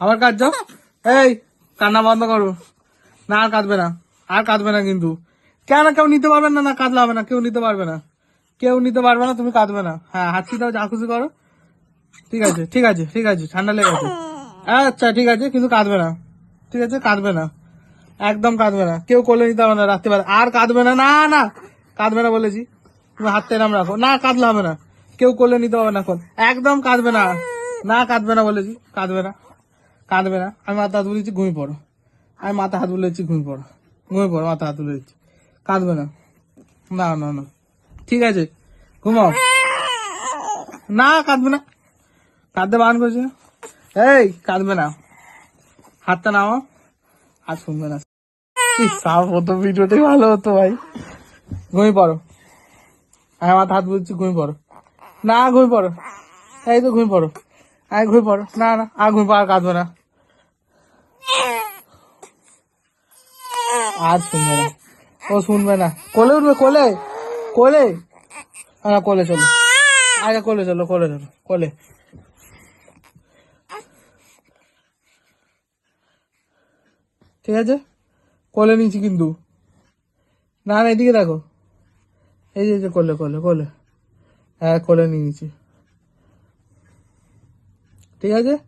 আবার কাঁদছ এই, কান্না বন্ধ করো। না, আর কাঁদবে না। আর কাঁদবে না কিন্তু। কেন কেউ নিতে পারবে না? না কাঁদলে হবে না। কেউ নিতে পারবে না। কেউ নিতে পারবে না, তুমি কাঁদবে না। হ্যাঁ হাঁচি দাও, যা খুশি করো। ঠিক আছে ঠিক আছে ঠিক আছে, ঠান্ডা লেগেছে আচ্ছা ঠিক আছে, কিন্তু কাঁদবে না। ঠিক আছে, কাঁদবে না। একদম কাঁদবে না। কেউ কোলে নিতে হবে না রাত্রিবেলা। আর কাঁদবে না না না, কাঁদবে না বলেছি। তুমি হাতটা এরম রাখো। না, কাঁদলে হবে না। কেউ কোলে নিতে হবে না এখন। একদম কাঁদবে না। না, কাঁদবে না বলেছি। কাঁদবে না। কাঁদবে না। আমি মাথা হাত বলেছি ঘুমিয়ে পড়ো। আমি মাথা হাত বলেছি ঘুমিয়ে পড়ো। ঘুমিয়ে পড়ো মাথা হাত দিচ্ছি কাঁদবে না। না না না। ঠিক আছে, ঘুমাও। না, কাঁদবে না। কাঁদতে বারণ করছে। এই, কাঁদবে না। হাতটা নাও আর শুনবে না। ভালো হতো ভাই। ঘুমিয়ে পড়ো। আমি আমার হাত বলছি ঘুমিয়ে পড়ো। না, ঘুমিয়ে পড়ো। এই তো, ঘুমিয়ে পড়ো। আয়, ঘুমিয়ে পড়ো। না না, আর ঘুমিয়ে পড়ো আর কাঁদবে না। আর শুনবে না। ও শুনবে না। কোলে উঠবে, কোলে কোলে। না কোলে চলো। আগে কোলে চলো কোলে চলো, কোলে। ঠিক আছে? কোলে নিয়েছি কিন্তু। না না, এদিকে দেখো। এই যে, কোলে কোলে কোলে। হ্যাঁ কোলে নিয়ে নিয়েছি। ঠিক আছে?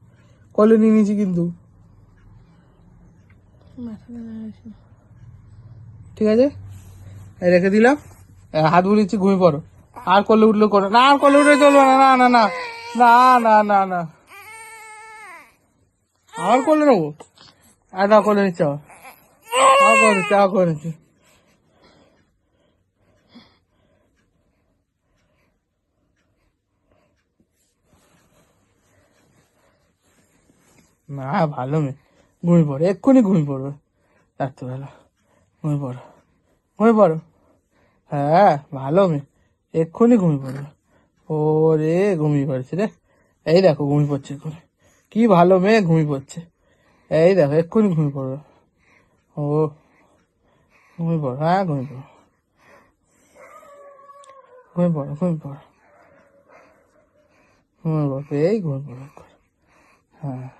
কোলে নিয়ে নিয়েছি কিন্তু। ঠিক আছে? রেখে দিলাম। হাত বুলিয়েছি ঘুমিয়ে পড়ো। আর কোলে উঠলে করো না, আর কোলে উঠলে চলবে না না না না না না না না। আর কোলে নেব? আর না কোলে আবার। করে নিচ্ছে করে নিচ্ছে। না, ভালো মেয়ে। ঘুমিয়ে পড়ো, এক্ষুনি ঘুমিয়ে পড়বে রাত্রিবেলা। ঘুমিয়ে পড়ো। ঘুমিয়ে পড়ো। হ্যাঁ ভালো মেয়ে। এক্ষুনি ঘুমিয়ে পড়বে ও রে ঘুমিয়ে পড়ছে রে। এই দেখো, ঘুমিয়ে পড়ছে এক্ষুনি। কি ভালো মেয়ে, ঘুমিয়ে পড়ছে। এই দেখো, এক্ষুনি ঘুমিয়ে পড়বে ও, ঘুমিয়ে পড়ো। হ্যাঁ ঘুমিয়ে পড়ো। ঘুমিয়ে পড়ো ঘুমিয়ে পড়ো। ঘুমিয়ে পড়ো, এই ঘুমিয়ে পড়ো হ্যাঁ।